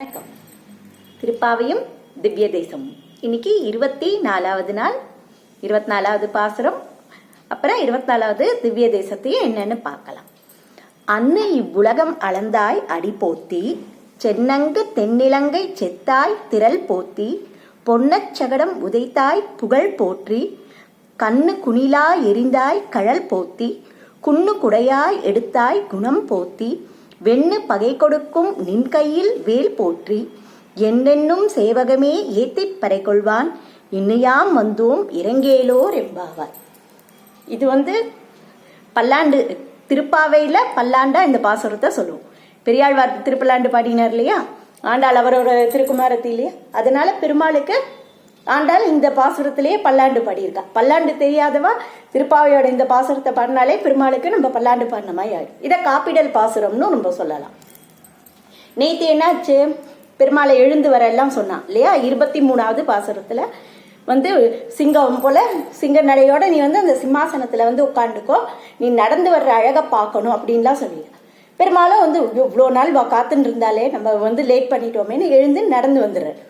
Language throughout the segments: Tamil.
வணக்கம். திருப்பாவையும் திவ்ய தேசமும் இன்னைக்கு இருபத்தி நாலாவது நாள் இருபத்தி நாலாவது பாசுரம் அப்புறம் இருபத்தி நாலாவது திவ்ய தேசத்தையும் என்னன்னு பார்க்கலாம். அன்னு இவ்வுலகம் அளந்தாய் அடி போத்தி சென்னங்கு தென்னிலங்கை செத்தாய் திரள் போத்தி பொன்னச்சகடம் உதைத்தாய் புகழ் போற்றி கண்ணு குணிலா எரிந்தாய் கழல் போத்தி குன்னு குடையாய் எடுத்தாய் குணம் போத்தி வெண்ணு பகை கொடுக்கும் நின் கையில் வேல் போற்றி. என்னென்னும் சேவகமே ஏத்திப் பறை கொள்வான் இன்னையாம் வந்தோம் இறங்கேலோர் என்பாவார் இது வந்து பல்லாண்டு திருப்பாவையில் பல்லாண்டா இந்த பாசுரத்தை சொல்லுவோம். பெரியாழ்வார் திருப்பல்லாண்டு பாடினார் இல்லையா? ஆண்டாள் அவரோட திருக்குமாரத்திலேயே. அதனால பெருமாளுக்கு ஆண்டால் இந்த பாசுரத்திலேயே பல்லாண்டு பாடியிருக்கா. பல்லாண்டு தெரியாதவா திருப்பாவையோட இந்த பாசுரத்தை பாடினாலே பெருமாளுக்கு நம்ம பல்லாண்டு பாடின மாதிரி ஆயிடும். இதை காப்பிடல் பாசுரம்னு நம்ம சொல்லலாம். நேத்து என்னாச்சு? பெருமாளை எழுந்து வர எல்லாம் சொன்னான். இல்லையா? இருபத்தி மூணாவது பாசுரத்துல வந்து சிங்கம் போல சிங்க நடையோட நீ வந்து அந்த சிம்மாசனத்துல வந்து உட்காந்துக்கோ நீ நடந்து வர்ற அழகை பார்க்கணும் அப்படின்லாம் சொல்லிடு பெருமாளும் வந்து இவ்வளோ நாள் வா காத்துன்னு இருந்தாலே நம்ம வந்து லேட் பண்ணிட்டோமேன்னு எழுந்து நடந்து வந்துடுறாரு.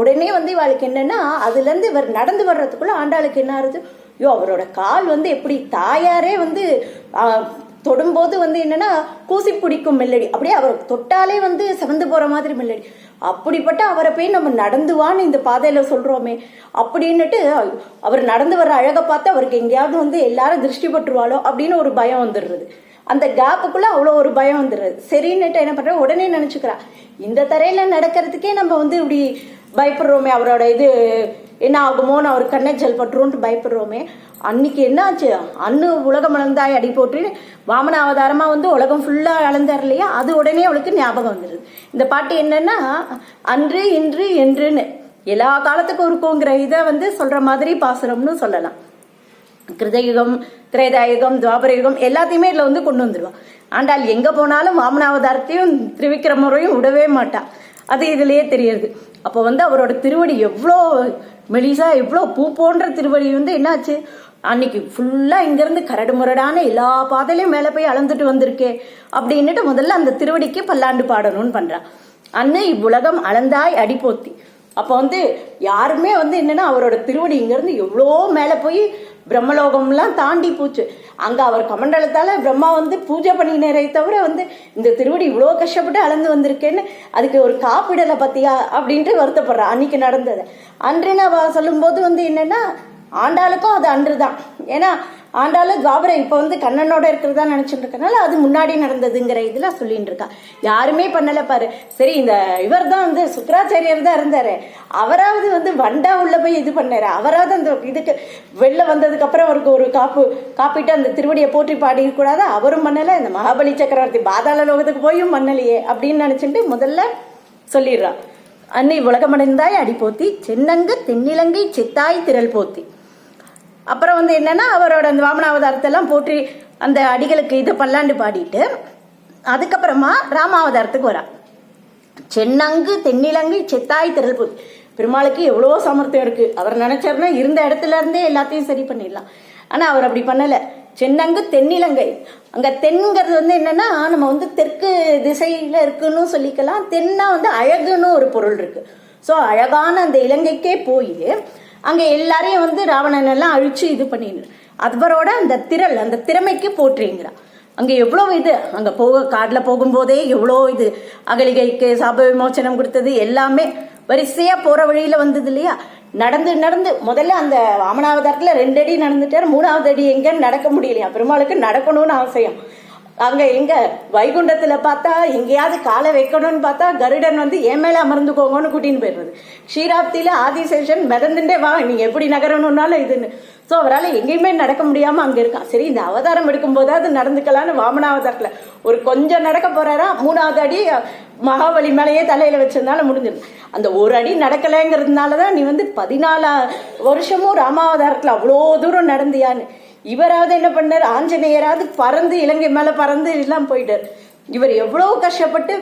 உடனே வந்து இவளுக்கு என்னன்னா அதுல இருந்து இவர் நடந்து வர்றதுக்குள்ள ஆண்டாளுக்கு என்ன ஆகுது ஐயோ அவரோட கால் வந்து எப்படி தாயாரே வந்து தொடும்போது வந்து என்னன்னா கூசி பிடிக்கும் மெல்லடி. அப்படியே அவர் தொட்டாலே வந்து சிவந்து போற மாதிரி மெல்லடி. அப்படிப்பட்ட அவரை போய் நம்ம நடந்துவான்னு இந்த பாதையில சொல்றோமே. அப்படின்னுட்டு அவர் நடந்து வர்ற அழகை பார்த்து அவருக்கு எங்கேயாவது வந்து எல்லாரும் திருஷ்டி பட்டுருவாளோ அப்படின்னு ஒரு பயம் வந்துடுறது. அந்த கேப்புக்குள்ள அவ்வளோ ஒரு பயம் வந்துடுறது. சரின்னுட்டு என்ன பண்ற உடனே நினைச்சுக்கிறா. இந்த தரையில நடக்கிறதுக்கே நம்ம வந்து இப்படி பயப்படுறோமே அவரோட இது என்ன ஆகுமோன்னு அவர் கண்ணெச்சல் பட்டுருன்ட்டு பயப்படுறோமே. அன்னைக்கு என்னாச்சு? அண்ணு உலகம் அளந்தாய் அடி போட்டு வாமன அவதாரமா வந்து உலகம் ஃபுல்லா அளந்தார் இல்லையா? அது உடனே அவளுக்கு ஞாபகம் வந்துடுது இந்த பாட்டு என்னன்னா அன்று இன்று என்றுன்னு. எல்லா காலத்துக்கும் இருக்குங்கிற இதை வந்து சொல்ற மாதிரி பாசுரம்னு சொல்லலாம். கிருதயுகம் திரேதாயுகம் துவாபரயுகம் எல்லாத்தையுமே இதில் வந்து கொண்டு வந்துடுவான் ஆண்டாள் எங்கே போனாலும் வாமனாவதாரத்தையும் திருவிக்கிரமரையும் விடவே மாட்டான் அது இதுலயே தெரியுது. அப்போ வந்து அவரோட திருவடி எவ்வளோ மெலிசா எவ்வளோ பூ போன்ற திருவடி வந்து என்னாச்சு? அன்னைக்கு ஃபுல்லாக இங்கேருந்து கரடு முரடான எல்லா பாதையிலையும் மேலே போய் அளந்துட்டு வந்திருக்கே அப்படின்னுட்டு முதல்ல அந்த திருவடிக்கு பல்லாண்டு பாடணும்னு பண்ணுறான் அன்னை இவ்வுலகம் அளந்தாய் அடிப்போத்தி அப்போ வந்து யாருமே வந்து என்னன்னா அவரோட திருவடி இங்கேருந்து எவ்வளோ மேலே போய் பிரம்மலோகம்லாம் தாண்டி போச்சு. அங்கே அவர் கமண்டலத்தால் பிரம்மா வந்து பூஜை பண்ணினரை தவிர வந்து இந்த திருவடி இவ்வளோ கஷ்டப்பட்டு அளந்து வந்திருக்கேன்னு அதுக்கு ஒரு காப்பிடலை பத்தியா அப்படின்ட்டு வருத்தப்படுறா. அன்னைக்கு நடந்தது. அன்றுன்னு அவ சொல்லும்போது வந்து என்னன்னா ஆண்டாளுக்கும் அது அன்று தான் ஏன்னா ஆண்டாலும் துவாபரம் இப்போ வந்து கண்ணனோட இருக்கிறதா நினைச்சிட்டு இருக்கனால அது முன்னாடி நடந்ததுங்கிற இதில் சொல்லிட்டு இருக்கா யாருமே பண்ணலை பாரு. சரி இந்த இவர் தான் வந்து சுக்கராச்சாரியர் தான் இருந்தாரு. அவராவது வந்து வண்டா உள்ள போய் இது பண்ணாரு. அவராவது அந்த இதுக்கு வெளில வந்ததுக்கு அப்புறம் அவருக்கு ஒரு காப்பு காப்பிட்டு அந்த திருவடியை போற்றி பாடி கூடாது. அவரும் பண்ணலை இந்த மகாபலி சக்கரவர்த்தி பாதாள லோகத்துக்கு போயும் பண்ணலையே அப்படின்னு நினைச்சிட்டு முதல்ல சொல்லிடுறான் அன்னை உலகமடைந்தாய் அடி போத்தி சென்னங்கு தென்னிலங்கை செத்தாய் திரள் போத்தி. அப்புறம் வந்து என்னென்னா அவரோட அந்த வாமனாவதாரத்தெல்லாம் போற்றி அந்த அடிகளுக்கு இது பல்லாண்டு பாடிட்டு அதுக்கப்புறமா ராமாவதாரத்துக்கு வரா. சென்னங்கு தென்னிலங்கை செத்தாய் திரள்பு பெருமாளுக்கு எவ்வளோ சாமர்த்தியம் இருக்கு. அவர் நினச்சாருன்னா இருந்த இடத்துல இருந்தே எல்லாத்தையும் சரி பண்ணிடலாம். ஆனால் அவர் அப்படி பண்ணலை. சென்னங்கு தென்னிலங்கை. அங்கே தென்ங்கிறது வந்து என்னென்னா நம்ம வந்து தெற்கு திசையில் இருக்குன்னு சொல்லிக்கலாம். தென்னா வந்து அழகுன்னு ஒரு பொருள் இருக்குது ஸோ அழகான அந்த இலங்கைக்கே போய் அங்கே எல்லாரையும் வந்து ராவணன் எல்லாம் அழிச்சு இது பண்ணிடுறான் அவரோட அந்த திரள் அந்த திறமைக்கு போற்றுங்கிறா. அங்கே எவ்வளோ இது? அங்கே போக காட்டில் போகும்போதே எவ்வளோ இது? அகலிகைக்கு சாப விமோச்சனம் கொடுத்தது எல்லாமே வரிசையாக போகிற வழியில் வந்தது இல்லையா? நடந்து நடந்து முதல்ல அந்த வாமனாவதாரத்துல ரெண்டு அடி நடந்துட்டார் மூணாவது அடி எங்கேன்னு நடக்க முடியலையா? பெருமாளுக்கு நடக்கணும்னு அவசியம் அங்க எங்க வைகுண்டத்துல பார்த்தா எங்கேயாவது காலை வைக்கணும்னு பார்த்தா கருடன் வந்து என் மேல அமர்ந்துக்கோங்கன்னு கூட்டின்னு போயிடுறது. ஷீராப்தியில ஆதிசேஷன் மிதந்துட்டே வா நீ எப்படி நகரணும்னாலும் இதுன்னு. ஸோ அவரால் எங்கேயுமே நடக்க முடியாம அங்க இருக்கான் சரி இந்த அவதாரம் எடுக்கும் போதாவது நடந்துக்கலான்னு வாமனாவதாரத்துல ஒரு கொஞ்சம் நடக்க போறாரா மூணாவது அடி மகாபலி மேலேயே தலையில வச்சதுனால முடிஞ்சிடும். அந்த ஒரு அடி நடக்கலைங்கிறதுனால தான் நீ வந்து பதினாலா வருஷமும் ராமாவதாரத்துல அவ்வளோ தூரம் நடந்தியான்னு. இவராவது என்ன பண்ணார்? ஆஞ்சநேயராவது பறந்து இலங்கை மேல பறந்து எல்லாம் போயிட்டார். இவர் எவ்வளவு கஷ்டப்பட்டு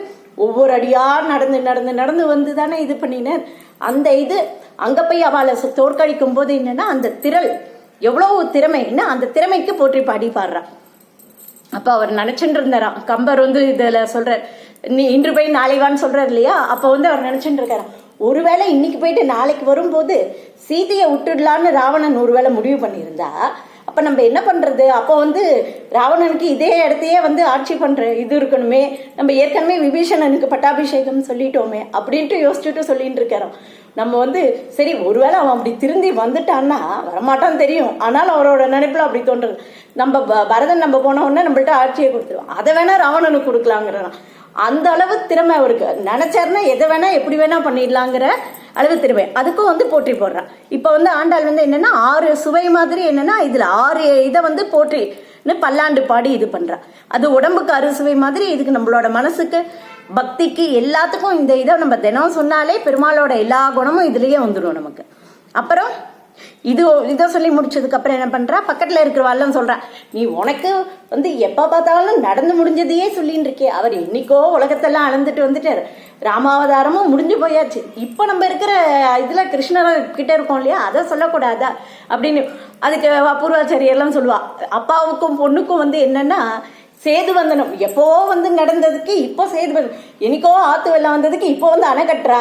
ஒவ்வொரு அடியா நடந்து நடந்து நடந்து வந்து தானே இது பண்ணினார். அந்த இது அங்க போய் அவளை தோற்கடிக்கும் போது என்னன்னா அந்த திரள் எவ்வளவு திறமைன்னா அந்த திறமைக்கு போற்றி பாடி பாடுறான் அப்ப அவர் நினைச்சுட்டு இருந்தாராம் கம்பர் வந்து இதுல சொல்றார் நீ இன்று போய் நாளைவான்னு சொல்றாரு இல்லையா? அப்போ வந்து அவர் நினைச்சுட்டு இருக்காராம் ஒருவேளை இன்னைக்கு போயிட்டு நாளைக்கு வரும்போது சீதையை விட்டுடலான்னு ராவணன் ஒருவேளை முடிவு பண்ணியிருந்தா அப்போ நம்ம என்ன பண்ணுறது அப்போ வந்து ராவணனுக்கு இதே இடத்தையே வந்து ஆட்சி பண்ணுற இது இருக்கணுமே. நம்ம ஏற்கனவே விபீஷணனுக்கு பட்டாபிஷேகம் சொல்லிட்டோமே அப்படின்ட்டு யோசிச்சுட்டு சொல்லிட்டு இருக்கிறோம் நம்ம வந்து சரி ஒருவேளை அவன் அப்படி திருந்தி வந்துட்டான்னா வரமாட்டான்னு தெரியும். ஆனாலும் அவரோட நினைப்பில் அப்படி தோன்றுறது நம்ம ப- பரதன் நம்ம போன உடனே நம்மள்ட்ட ஆட்சியை கொடுத்துருவோம் அதை வேணா ராவணனுக்கு கொடுக்கலாங்கிறான் அந்த அளவு திறமை அவருக்கு. நினைச்சாருன்னா எதை வேணா எப்படி வேணா பண்ணிடலாங்கிற அளவு திறமை. அதுக்கும் வந்து போற்றி போடுறான் இப்போ வந்து ஆண்டாள் வந்து என்னன்னா ஆறு சுவை மாதிரி என்னன்னா இதுல ஆறு இதை வந்து போற்றி பல்லாண்டு பாடி இது பண்றா. அது உடம்புக்கு அறுசுவை மாதிரி இதுக்கு நம்மளோட மனசுக்கு பக்திக்கு எல்லாத்துக்கும் இந்த இதை நம்ம தினம் சொன்னாலே பெருமாளோட எல்லா குணமும் இதுலயே வந்துடும் நமக்கு. அப்புறம் இது இதை சொல்லி முடிச்சதுக்கு அப்புறம் என்ன பண்றா? பக்கத்துல இருக்கிறவாள்லாம் சொல்றா நீ உனக்கு வந்து எப்ப பார்த்தாலும் நடந்து முடிஞ்சதையே சொல்லின்னு இருக்கே அவர் என்னைக்கோ உலகத்தெல்லாம் அளந்துட்டு வந்துட்டாரு. ராமாவதாரமும் முடிஞ்சு போயாச்சு. இப்போ நம்ம இருக்கிற இதுல கிருஷ்ணர் கிட்ட இருக்கோம் இல்லையா? அதை சொல்லக்கூடாதா? அப்படின்னு அதுக்கு அபூர்வாச்சாரியெல்லாம் சொல்லுவா. அப்பாவுக்கும் பொண்ணுக்கும் வந்து என்னன்னா சேது வந்தனும். எப்போ வந்து நடந்ததுக்கு இப்போ சேது வந்து என்னைக்கோ ஆத்து வெள்ளம் வந்ததுக்கு இப்போ வந்து அணை கட்டுறா.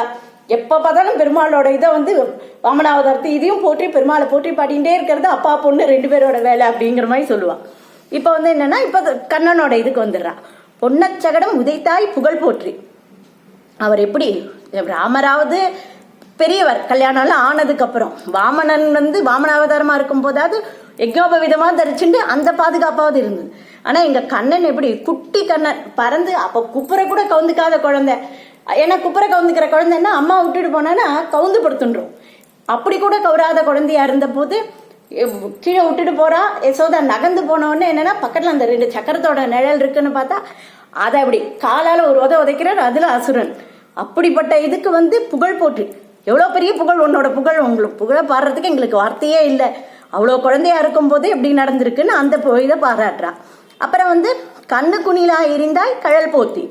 எப்போ பார்த்தாலும் பெருமாளோட இதை வந்து வாமனாவதாரத்தை இதையும் போற்றி பெருமாளை போற்றி பாடிட்டே இருக்கிறது அப்பா பொண்ணு ரெண்டு பேரோட வேலை அப்படிங்கிற மாதிரி சொல்லுவான். இப்போ வந்து என்னன்னா இப்போ கண்ணனோட இதுக்கு வந்துடுறான் பொன்னச்சகடம் உதைத்தாய் புகழ் போற்றி. அவர் எப்படி ராமராவது பெரியவர் கல்யாணம் எல்லாம் ஆனதுக்கு அப்புறம் வாமனன் வந்து வாமனாவதாரமா இருக்கும் போதாவது யஜ்னோபவிதமா தரிச்சுட்டு அந்த பாதுகாப்பாவது இருந்தது. ஆனா எங்க கண்ணன் எப்படி குட்டி கண்ணன் பறந்து அப்ப குப்புற கூட கவுந்துக்காத குழந்தை. ஏன்னா குப்புற கவுந்துக்கிற குழந்தைன்னா அம்மா விட்டுட்டு போனான்னா கவுந்து படுத்துன்றோம் அப்படி கூட கவுராத குழந்தையா இருந்த போது கீழே விட்டுட்டு போறா. யசோதா நகர்ந்து போனவொடனே என்னென்னா என்னன்னா பக்கத்துல அந்த ரெண்டு சக்கரத்தோட நிழல் இருக்குன்னு பார்த்தா அதை அப்படி காலால ஒரு உத உதைக்கிறார் அதுல அசுரன். அப்படிப்பட்ட இதுக்கு வந்து புகழ் போட்டு எவ்வளோ பெரிய புகழ் உன்னோட புகழ் உங்களுக்கு புகழ பாடுறதுக்கு எங்களுக்கு வார்த்தையே இல்லை. அவ்வளோ குழந்தையா இருக்கும் போதே எப்படி நடந்திருக்குன்னு அந்த இதை பாராட்டுறா. அப்புறம் வந்து கண்ணு குணிலா எரிந்தாய் கழல் போத்தி.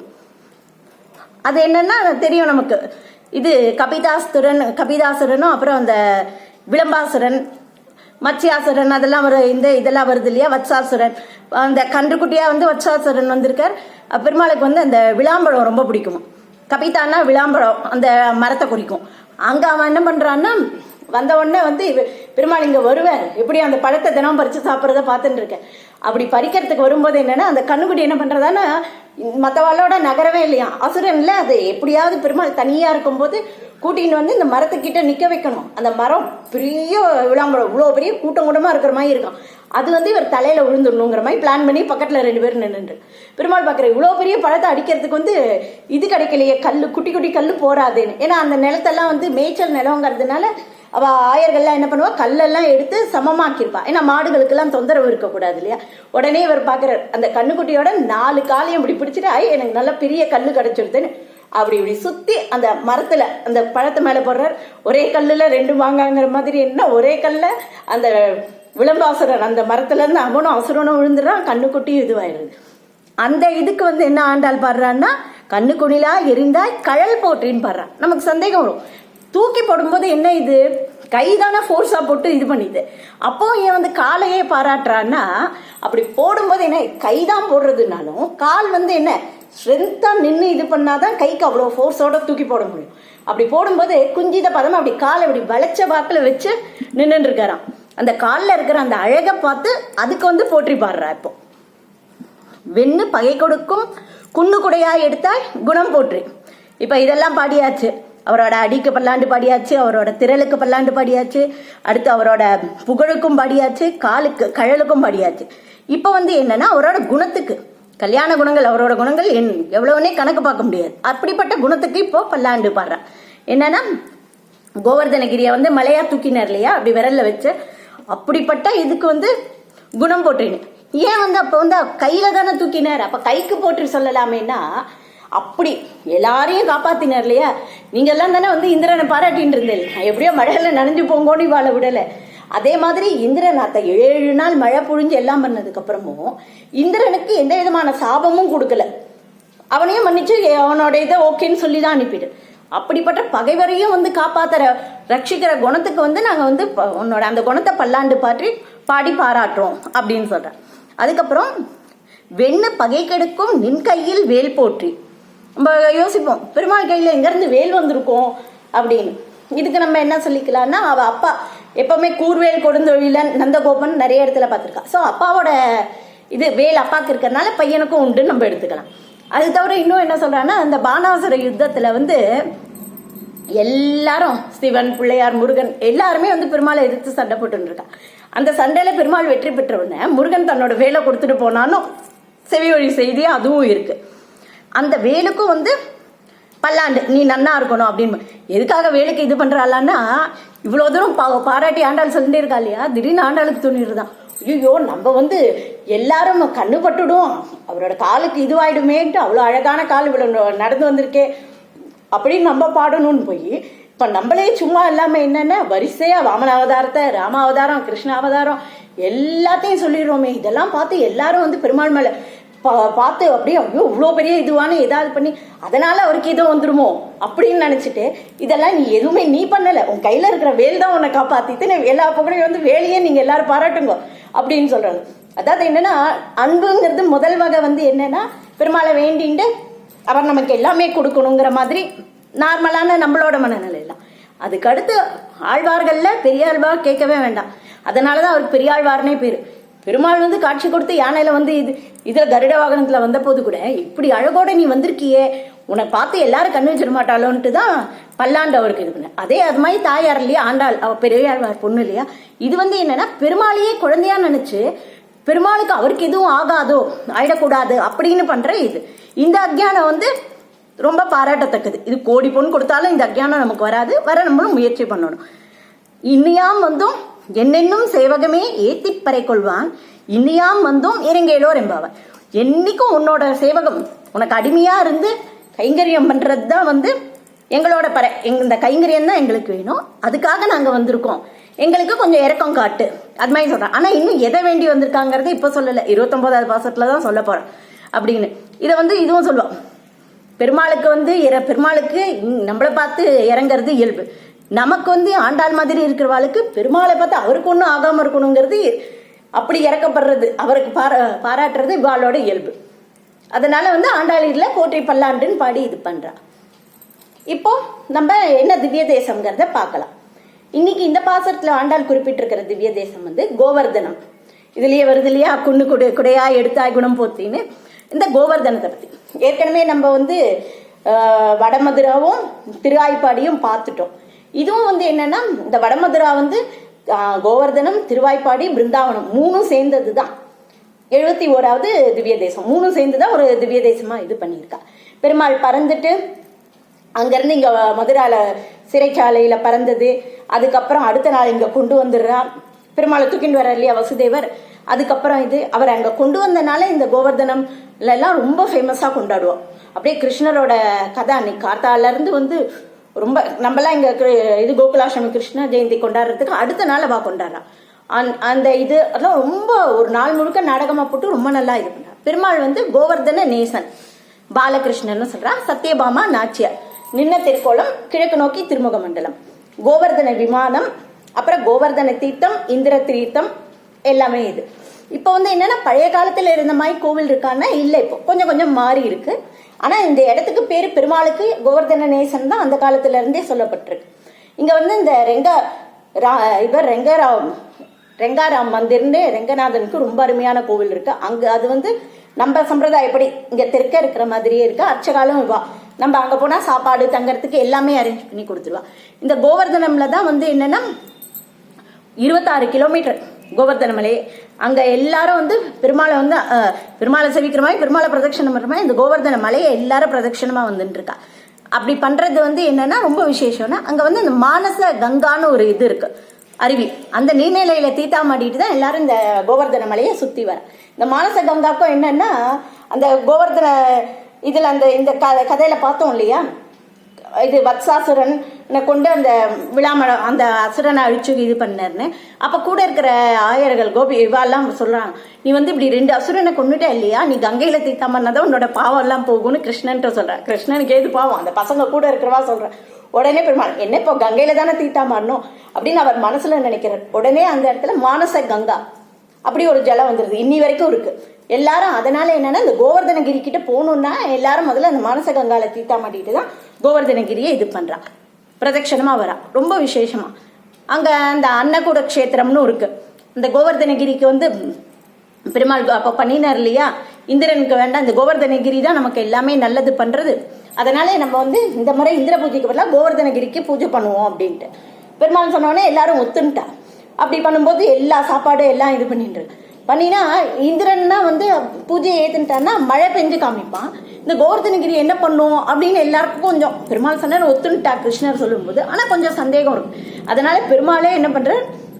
அது என்னன்னா தெரியும் நமக்கு. இது கபிதாசுரன் கபிதாசுரனும் அப்புறம் அந்த விளம்பாசுரன் மச்சியாசுரன் அதெல்லாம் வரும் இந்த இதெல்லாம் வருது இல்லையா? வத்சாசுரன். அந்த கன்றுக்குட்டியா வந்து வத்சாசுரன் வந்திருக்கார். பெருமாளுக்கு வந்து அந்த விளாம்பழம் ரொம்ப பிடிக்கும். கபிதான்னா விளாம்பழம் அந்த மரத்தை குறிக்கும். அங்க அவன் என்ன பண்றான்னா வந்த உடனே வந்து பெருமாள் இங்க வருவார். எப்படி அந்த பழத்தை தினம் பறிச்சு சாப்பிட்றத பார்த்துட்டு இருக்கேன். அப்படி பறிக்கிறதுக்கு வரும்போது என்னன்னா அந்த கண்ணுக்குட்டி என்ன பண்றதான்னா மற்றவாளோட நகரவே இல்லையா அசுரன்ல அது எப்படியாவது பெருமாள் தனியா இருக்கும்போது கூட்டின்னு வந்து இந்த மரத்துக்கிட்ட நிக்க வைக்கணும். அந்த மரம் பெரிய விழாமரம் இவ்வளோ பெரிய கூட்டம் கூட்டமா இருக்கிற மாதிரி இருக்கும். அது வந்து இவர் தலையில விழுந்துடணுங்கிற மாதிரி பிளான் பண்ணி பக்கத்துல ரெண்டு பேரும் நின்று பெருமாள் பார்க்குற இவ்வளோ பெரிய பழத்தை அடிக்கிறதுக்கு வந்து இது கிடைக்கலையே கல் குட்டி குட்டி கல் போராதுன்னு ஏன்னா அந்த நிலத்தெல்லாம் வந்து மேய்ச்சல் நிலங்கிறதுனால அவ ஆயர்கள்லாம் என்ன பண்ணுவா? கல்லெல்லாம் எடுத்து சமமாக்கியிருப்பா. ஏன்னா மாடுகளுக்கெல்லாம் தொந்தரவு இருக்கக்கூடாது இல்லையா? உடனே இவர் பார்க்குறார் அந்த கண்ணுக்குட்டியோட நாலு காலையும் இப்படி பிடிச்சிட்டு ஐ எனக்கு நல்ல பெரிய கல்லு கிடைச்சிருதுன்னு. அப்படி இப்படி சுத்தி அந்த மரத்துல அந்த பழத்து மேல போடுறார். ஒரே கல்லுல ரெண்டு வாங்காங்கிற மாதிரி என்ன? ஒரே கல்ல அந்த விளம்பாசுரன் அந்த மரத்துல இருந்து அவனும் அசுரனும் விழுந்துடுறான் கண்ணுக்குட்டியும் இதுவாயிருது அந்த இதுக்கு வந்து என்ன ஆண்டாள் பாடுறான்னா கண்ணு குணிலா எரிந்தாய் கழல் போற்றின்னு பாடுறான் நமக்கு சந்தேகம் வரும். தூக்கி போடும்போது என்ன இது? கைதானே ஃபோர்ஸா போட்டு இது பண்ணிது. அப்போ ஏன் வந்து காலையே பாராட்டுறான்னா அப்படி போடும்போது என்ன கைதான் போடுறதுனாலும் கால் வந்து என்ன ஸ்ட்ரென்த்தா நின்று இது பண்ணாதான் கைக்கு அவ்வளோ ஃபோர்ஸோட தூக்கி போட முடியும். அப்படி போடும்போது குஞ்சித பதம் அப்படி காலை இப்படி வளைச்ச வாக்கில் வச்சு நின்றுட்டு இருக்காராம். அந்த காலில் இருக்கிற அந்த அழகை பார்த்து அதுக்கு வந்து போற்றி பாடுறா இப்போ. வெண்ணு பகை கொடுக்கும் குன்னு குடையா எடுத்தால் குணம் போற்று. இப்போ இதெல்லாம் பாடியாச்சு. அவரோட அடிக்கு பல்லாண்டு பாடியாச்சு அவரோட திரளுக்கு பல்லாண்டு பாடியாச்சு அடுத்து அவரோட புகழுக்கும் பாடியாச்சு காலுக்கு கழலுக்கும் பாடியாச்சு. இப்போ வந்து என்னன்னா அவரோட குணத்துக்கு கல்யாண குணங்கள் அவரோட குணங்கள் என் எவ்வளவுனே கணக்கு பார்க்க முடியாது. அப்படிப்பட்ட குணத்துக்கு இப்போ பல்லாண்டு பாடுறா. என்னன்னா கோவர்தனகிரியை வந்து மலையா தூக்கினார் இல்லையா? அப்படி விரல்ல வச்சு அப்படிப்பட்ட இதுக்கு வந்து குணம் போட்டுன்னு ஏன் வந்து அப்போ வந்து கையில தானே தூக்கினார்? அப்ப கைக்கு போட்டு சொல்லலாமேன்னா அப்படி எல்லாரையும் காப்பாத்தினார் இல்லையா? நீங்க எல்லாம் தானே வந்து இந்திரனை பாராட்டின்னு இருந்தேன். எப்படியோ மழையில நனைஞ்சு போங்கோன்னு வாழ விடல. அதே மாதிரி இந்திரன் அத்த ஏழு நாள் மழை பொழிஞ்சு எல்லாம் பண்ணதுக்கு அப்புறமும் இந்திரனுக்கு எந்த விதமான சாபமும் கொடுக்கல. அவனையும் மன்னிச்சு அவனோட இதை ஓகேன்னு சொல்லி தான் அனுப்பிடு. அப்படிப்பட்ட பகைவரையும் வந்து காப்பாத்துற ரட்சிக்கிற குணத்துக்கு வந்து நாங்க வந்து ப- உன்னோட அந்த குணத்தை பல்லாண்டு பாற்றி பாடி பாராட்டுறோம் அப்படின்னு சொல்றேன் அதுக்கப்புறம் வெண்ணு பகை கெடுக்கும் நின் கையில் வேல் போற்றி. நம்ம யோசிப்போம் பெருமாள் கையில எங்கேருந்து வேல் வந்திருக்கோம்? அப்படின்னு. இதுக்கு நம்ம என்ன சொல்லிக்கலாம்னா அவ அப்பா எப்பவுமே கூர்வேல் கொடுந்தொழிலன் நந்தகோபன் நிறைய இடத்துல பார்த்துருக்கா. ஸோ அப்பாவோட இது வேல் அப்பாவுக்கு இருக்கிறனால பையனுக்கும் உண்டு நம்ம எடுத்துக்கலாம். அது தவிர இன்னும் என்ன சொல்றான்னா அந்த பானாசுர யுத்தத்துல வந்து எல்லாரும் சிவன் பிள்ளையார் முருகன் எல்லாருமே வந்து பெருமாளை எதிர்த்து சண்டை போட்டுன்னு அந்த சண்டையில பெருமாள் வெற்றி பெற்ற உடனே முருகன் தன்னோட வேலை கொடுத்துட்டு போனாலும் செவி வழி செய்தி அதுவும் இருக்குது அந்த வேலுக்கும் வந்து பல்லாண்டு நீ நன்னா இருக்கணும் அப்படின்னு. எதுக்காக வேலுக்கு இது பண்ணுறாளான்னா இவ்வளோ தூரம் பா- பாராட்டி ஆண்டாள் சொல்லிட்டே இருக்கா இல்லையா? திடீர்னு ஆண்டாளுக்கு துணிடுதான் ஐயோ நம்ம வந்து எல்லாரும் கண்ணு பட்டுடும் அவரோட காலுக்கு இதுவாயிடுமேன்ட்டு அவ்வளோ அழகான கால் இவ்வளோ நடந்து வந்திருக்கே. அப்படின்னு நம்ம பாடணும்னு போய் இப்போ நம்மளே சும்மா இல்லாமல் என்னென்ன? வரிசையாக வாமன அவதாரத்தை ராம அவதாரம் கிருஷ்ண அவதாரம் எல்லாத்தையும் சொல்லிடுறோமே. இதெல்லாம் பார்த்து எல்லாரும் வந்து பெருமாள் மேலே பார்த்து அப்படியே ஐயோ இவ்வளோ பெரிய இதுவான ஏதாவது பண்ணி அதனால அவருக்கு இதோ வந்துடுமோ அப்படின்னு நினச்சிட்டு இதெல்லாம் நீ எதுவுமே நீ பண்ணலை. உன் கையில் இருக்கிற வேல் தான் உன்னை காப்பாற்றிட்டு நீ எல்லா பக்கமும் வந்து வேலையே நீங்கள் எல்லாரும் பாராட்டுங்க அப்படின்னு சொல்கிறாங்க அதாவது என்னென்னா அன்புங்கிறது முதல் வகை வந்து என்னென்னா பெருமாளை வேண்டிட்டு அவர் நமக்கு எல்லாமே கொடுக்கணுங்கிற மாதிரி நார்மலான நம்மளோட மனநிலை எல்லாம் ஆழ்வார்களில் அடுத்து ஆழ்வார்கள்ல பெரியாழ்வார் கேட்கவே வேண்டாம். அதனாலதான் அவருக்கு பெரியாழ்வார்னே பேர். பெருமாள் வந்து காட்சி கொடுத்து யானையில வந்து இது இதுல கருட வாகனத்துல வந்த போது கூட இப்படி அழகோட நீ வந்திருக்கியே உன்னை பார்த்து எல்லாரும் கண்ணு வச்சிட மாட்டாளோன்ட்டு தான் பல்லாண்டு அவருக்கு இது பண்ண. அதே அது மாதிரி தாயார் இல்லையா ஆண்டாள் அவ பெரியாழ்வார் பொண்ணு இல்லையா இது வந்து என்னன்னா பெருமாளையே குழந்தையா நினைச்சு பெருமாளுக்கு அவருக்கு எதுவும் ஆகாதோ ஆயிடக்கூடாது அப்படின்னு பண்ற இது. இந்த அக்ஞானம் வந்து ரொம்ப பாராட்டத்தக்கது. இது கோடி பொண்ணு கொடுத்தாலும் இந்த அக்ஞானம் நமக்கு வராது. வர நம்மளும் முயற்சி பண்ணணும். இன்னையாம் வந்தும் என்னென்னும் சேவகமே ஏத்திப் பறை கொள்வான் இனியாம் வந்தும் இறங்கேலோர் என்பவன் என்னைக்கும் உன்னோட சேவகம் உனக்கு அடிமையா இருந்து கைங்கரியம் பண்றது தான் வந்து எங்களோட பறை. எங்க இந்த கைங்கரியம் தான் எங்களுக்கு வேணும். அதுக்காக நாங்க வந்திருக்கோம். எங்களுக்கு கொஞ்சம் இறக்கம் காட்டு. அது மாதிரி சொல்றேன். ஆனா இன்னும் எதை வேண்டி வந்திருக்காங்கிறது இப்ப சொல்லல. இருபத்தொன்பதாவது பாசத்துல தான் சொல்ல போறேன். அப்படின்னு. இதை வந்து இதுவும் சொல்லுவோம். பெருமாளுக்கு வந்து இற- பெருமாளுக்கு நம்மளை பார்த்து இறங்குறது இயல்பு. நமக்கு வந்து ஆண்டாள் மாதிரி இருக்கிறவாளுக்கு பெருமாளை பார்த்து அவருக்கு ஒன்றும் ஆகாம இருக்கணுங்கிறது அப்படி இறக்கப்படுறது அவருக்கு பாரா பாராட்டுறது இவாளோட இயல்பு. அதனால வந்து ஆண்டாளியில் கோட்டை பல்லாண்டுன்னு பாடி இது பண்றா. இப்போ நம்ம என்ன திவ்ய தேசம்ங்கிறத பார்க்கலாம். இன்னைக்கு இந்த பாசரத்துல ஆண்டாள் குறிப்பிட்டிருக்கிற திவ்ய தேசம் வந்து கோவர்தனம். இதுலயே வருது இல்லையா? குன்னு குடு குடையா எடுத்தாய் குணம் போத்தின்னு. இந்த கோவர்தனத்தை பத்தி. ஏற்கனவே நம்ம வந்து ஆஹ், வடமதுராவும் திருவாய்ப்பாடியும் பார்த்துட்டோம். இதுவும் வந்து என்னன்னா இந்த வடமதுரா வந்து கோவர்தனம் திருவாய்ப்பாடி பிருந்தாவனம் மூணும் சேர்ந்தது தான் எழுபத்தி ஓராவது திவ்ய தேசம் மூணும் சேர்ந்து தான் ஒரு திவ்ய தேசமா இது பண்ணியிருக்கா. பெருமாள் பறந்துட்டு அங்கிருந்து இங்க மதுரால சிறைச்சாலையில பறந்தது. அதுக்கப்புறம் அடுத்த நாள் இங்க கொண்டு வந்துடுறா. பெருமாளை தூக்கிட்டு வர இல்லையா வசுதேவர்? அதுக்கப்புறம் இது அவர் அங்க கொண்டு வந்தனால இந்த கோவர்தனம்ல எல்லாம் ரொம்ப ஃபேமஸா கொண்டாடுவோம். அப்படியே கிருஷ்ணரோட கதை அன்னைக்கு. காத்தால இருந்து வந்து ரொம்ப நம்மலாம் இங்க இது கோகுலாஷ்டமி கிருஷ்ண ஜெயந்தி கொண்டாடுறதுக்கு அடுத்த நாள் அவள் கொண்டாடுறான் அந்த- அந்த இது அதெல்லாம் ரொம்ப ஒரு நாள் முழுக்க நாடகமா போட்டு ரொம்ப நல்லா இது பண்றா. பெருமாள் வந்து கோவர்தன நேசன் பாலகிருஷ்ணன் சொல்கிறான் சத்யபாமா நாச்சியார். நின்ன திருக்கோலம் கிழக்கு நோக்கி திருமுக மண்டலம். கோவர்தன விமானம் அப்புறம் கோவர்தன தீர்த்தம் இந்திர தீர்த்தம் எல்லாமே இது. இப்போ வந்து என்னன்னா பழைய காலத்துல இருந்த மாதிரி கோவில் இருக்கான்னா இல்லை இப்போ. கொஞ்சம் கொஞ்சம் மாறி இருக்கு. ஆனா இந்த இடத்துக்கு பேரு பெருமாளுக்கு கோவர்தன நேசன் தான் அந்த காலத்துல இருந்தே சொல்லப்பட்டிருக்கு. இங்க வந்து இந்த ரெங்க ரா- இவர் ரெங்கராம் ரெங்காராம் மந்திர்னு ரெங்கநாதனுக்கு ரொம்ப அருமையான கோவில் இருக்கு. அங்க அது வந்து நம்ம சம்பிரதாயப்படி இங்க தெற்க இருக்கிற மாதிரியே இருக்கு. அர்ச்சகாலும் இவா. நம்ம அங்க போனா சாப்பாடு தங்கறதுக்கு எல்லாமே அரேஞ்ச் பண்ணி கொடுத்துருவா. இந்த கோவர்தனம்ல தான் வந்து என்னன்னா இருபத்தாறு கிலோமீட்டர் கோவர்தன மலை. அங்க எல்லாரும் வந்து பெருமாளை வந்து பெருமாளை செவிக்கிற மாதிரி பெருமாளை பிரதட்சணம் பண்ற மாதிரி இந்த கோவர்தன மலையை எல்லாரும் பிரதட்சணமா வந்துட்டு இருக்கா அப்படி பண்றது வந்து என்னன்னா ரொம்ப விசேஷம்னா அங்க வந்து இந்த மானச கங்கான்னு ஒரு இது இருக்கு. அருவி. அந்த நீர்நிலையில தீத்தாமாடிட்டு தான் எல்லாரும் இந்த கோவர்தன மலையை சுத்தி வர. இந்த மானச கங்காக்கும் என்னன்னா அந்த கோவர்தன இதுல அந்த இந்த க- கதையில பார்த்தோம் இல்லையா? இது வத்சாசுரன் கொண்டு அந்த விழாமலம் அந்த அசுரனை அழிச்சு இது பண்ணாருன்னு. அப்ப கூட இருக்கிற ஆயர்கள் கோபி இவாலாம் சொல்றாங்க நீ வந்து இப்படி ரெண்டு அசுரனை கொண்டுட்டே இல்லையா? நீ கங்கையில தீத்தாமன்னாதான் உன்னோட பாவம் எல்லாம் போகும்னு கிருஷ்ணன்ட்ட சொல்கிறேன் கிருஷ்ணனுக்கு ஏது பாவம்? அந்த பசங்க கூட இருக்கிறவா சொல்கிறேன் உடனே பெருமாள் என்ன இப்போ கங்கையில தானே தீத்தாமரணும் அப்படின்னு அவர் மனசுல நினைக்கிறார். உடனே அந்த இடத்துல மானச கங்கா. அப்படி ஒரு ஜலம் வந்துருது. இன்னி வரைக்கும் இருக்கு. எல்லாரும் அதனால என்னன்னா இந்த கோவர்தனகிரி கிட்ட போகணும்னா எல்லாரும் முதல்ல அந்த மானச கங்கால தீத்தா மாட்டிட்டு தான் கோவர்தனகிரியை இது பண்றா. பிரதட்சணமா வரா. ரொம்ப விசேஷமா. அங்க அந்த அன்னகூட க்ஷேத்திரம்னு இருக்கு. இந்த கோவர்தனகிரிக்கு வந்து பெருமாள் அப்போ பண்ணினார் இல்லையா? இந்திரனுக்கு வேண்டாம். இந்த கோவர்தனகிரி தான் நமக்கு எல்லாமே நல்லது பண்றது. அதனால நம்ம வந்து இந்த முறை இந்திர பூஜைக்கு பதிலாக கோவர்தனகிரிக்கு பூஜை பண்ணுவோம் அப்படின்ட்டு. பெருமாள் சொன்னோடனே எல்லாரும் ஒத்துன்ட்டா. அப்படி பண்ணும்போது எல்லா சாப்பாடும் எல்லாம் இது பண்ணிட்டு பண்ணினா இந்திரன்னா வந்து பூஜையை ஏத்துட்டான்னா மழை பெஞ்சு காமிப்பான். இந்த கோவர்தனகிரி என்ன பண்ணும் அப்படின்னு எல்லாருக்கும் கொஞ்சம் பெருமாள் சொன்ன ஒத்துன்ட்டா கிருஷ்ணர் சொல்லும்போது. ஆனா கொஞ்சம் சந்தேகம் இருக்கும் அதனால பெருமாளே என்ன பண்ற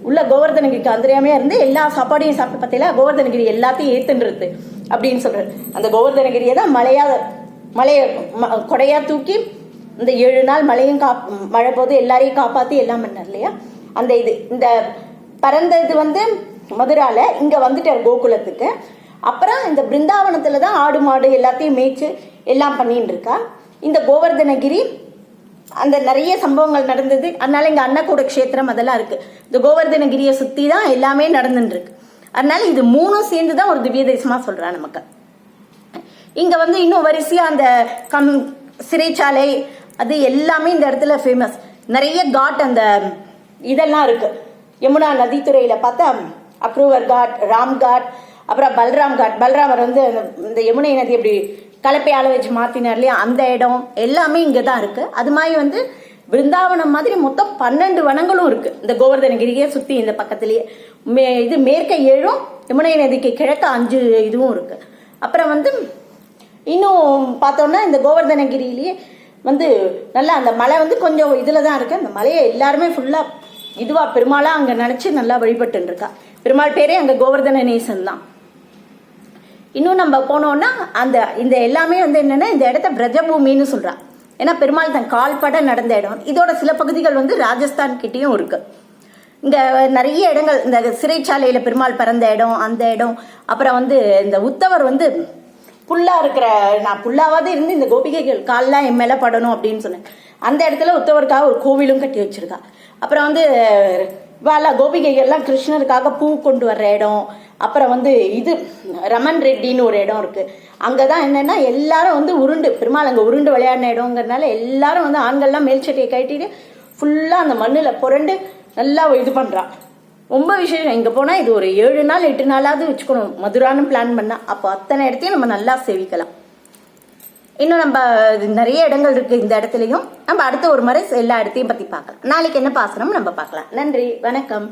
உள்ள கோவர்தனகிரிக்கு அந்தரியாமே இருந்து எல்லா சாப்பாடையும் சாப்பிட்டு பார்த்தீங்களா கோவர்தனகிரி எல்லாத்தையும் ஏத்துன்றது அப்படின்னு சொல்றாரு. அந்த கோவர்தனகிரியை தான் மலையா மலையை ம- கொடையா தூக்கி இந்த ஏழு நாள் மழையும் காப் மழை போது எல்லாரையும் காப்பாத்தி எல்லாம் பண்ணார் இல்லையா? அந்த இது இந்த பறந்த இது வந்து மதுரால இங்க வந்துட்டார் கோகுலத்துக்கு. அப்புறம் இந்த பிருந்தாவனத்துல தான் ஆடு மாடு எல்லாத்தையும் மேய்ச்சு எல்லாம் பண்ணிட்டு இருக்கா. இந்த கோவர்தனகிரி அந்த நிறைய சம்பவங்கள் நடந்தது. அதனால இங்க அன்னக்கூட க்ஷேத்திரம் அதெல்லாம் இருக்கு. இந்த கோவர்தனகிரியை சுத்தி தான் எல்லாமே நடந்துட்டு இருக்கு. அதனால இது மூணும் சேர்ந்து தான் ஒரு திவ்ய தேசமா சொல்றா நமக்கு. இங்க வந்து இன்னும் வரிசையா அந்த கம் சிறைச்சாலை அது எல்லாமே இந்த இடத்துல ஃபேமஸ் நிறைய காட் அந்த இதெல்லாம் இருக்கு. யமுனா நதித்துறையில பார்த்தா அப்ரூவர் காட் ராம் காட் அப்புறம் பல்ராம் காட். பல்ராமர் வந்து இந்த யமுனை நதி எப்படி கலப்பையால வச்சு மாத்தினார் இல்லையா? அந்த இடம் எல்லாமே இங்க தான் இருக்கு. அது மாதிரி வந்து பிருந்தாவனம் மாதிரி மொத்தம் பன்னெண்டு வனங்களும் இருக்கு. இந்த கோவர்தனகிரியை சுத்தி இந்த பக்கத்திலேயே. மே இது மேற்க ஏழும் யமுனை நதிக்கு கிழக்க அஞ்சு இதுவும் இருக்கு. அப்புறம் வந்து இன்னும் பார்த்தோம்னா இந்த கோவர்தனகிரியிலேயே வந்து நல்லா அந்த மலை வந்து கொஞ்சம் இதில் தான் இருக்கு. அந்த மலையை எல்லாருமே ஃபுல்லாக இதுவா? பெருமாளா? அங்க நினைச்சு நல்லா வழிபட்டு இருக்கா பெருமாள் பேரே அங்க கோவர்தன நேசன் தான். இன்னும் நம்ம போனோம்னா அந்த இந்த எல்லாமே வந்து என்னன்னா இந்த இடத்த பிரஜபூமின்னு சொல்றா. ஏன்னா பெருமாள் தன் கால்பட நடந்த இடம். இதோட சில பகுதிகள் வந்து ராஜஸ்தான் கிட்டேயும் இருக்கு. இங்க நிறைய இடங்கள் இந்த சிறைச்சாலையில பெருமாள் பிறந்த இடம் அந்த இடம். அப்புறம் வந்து இந்த உத்தவர் வந்து புல்லா இருக்கிற நான் புல்லாவது இருந்து இந்த கோபிகைகள் கால்லாம் என் மேல படணும் அப்படின்னு சொன்னேன். அந்த இடத்துல உத்தவருக்காக ஒரு கோவிலும் கட்டி வச்சிருக்கா. அப்புறம் வந்து வாலா கோபிகைகள்லாம் கிருஷ்ணருக்காக பூ கொண்டு வர்ற இடம். அப்புறம் வந்து இது ரமன் ரெட்டின்னு ஒரு இடம் இருக்கு. அங்கதான் என்னன்னா எல்லாரும் வந்து உருண்டு பெருமாள் அங்க உருண்டு விளையாடின இடங்கிறதுனால எல்லாரும் வந்து ஆண்கள்லாம் மேல் சட்டையை கட்டிட்டு ஃபுல்லா அந்த மண்ணுல புரண்டு நல்லா இது பண்றான். ரொம்ப விசேஷம். இங்க போனா இது ஒரு ஏழு நாள் எட்டு நாளாவது வச்சுக்கணும். மதுரான்னு பிளான் பண்ணா. அப்போ அத்தனை இடத்தையும் நம்ம நல்லா சேவிக்கலாம். இன்னும் நம்ம நிறைய இடங்கள் இருக்கு இந்த இடத்துலயும். நம்ம அடுத்த ஒரு முறை எல்லா இடத்தையும் பத்தி பார்க்கலாம். நாளைக்கு என்ன பாசனம் நம்ம பார்க்கலாம். நன்றி வணக்கம்.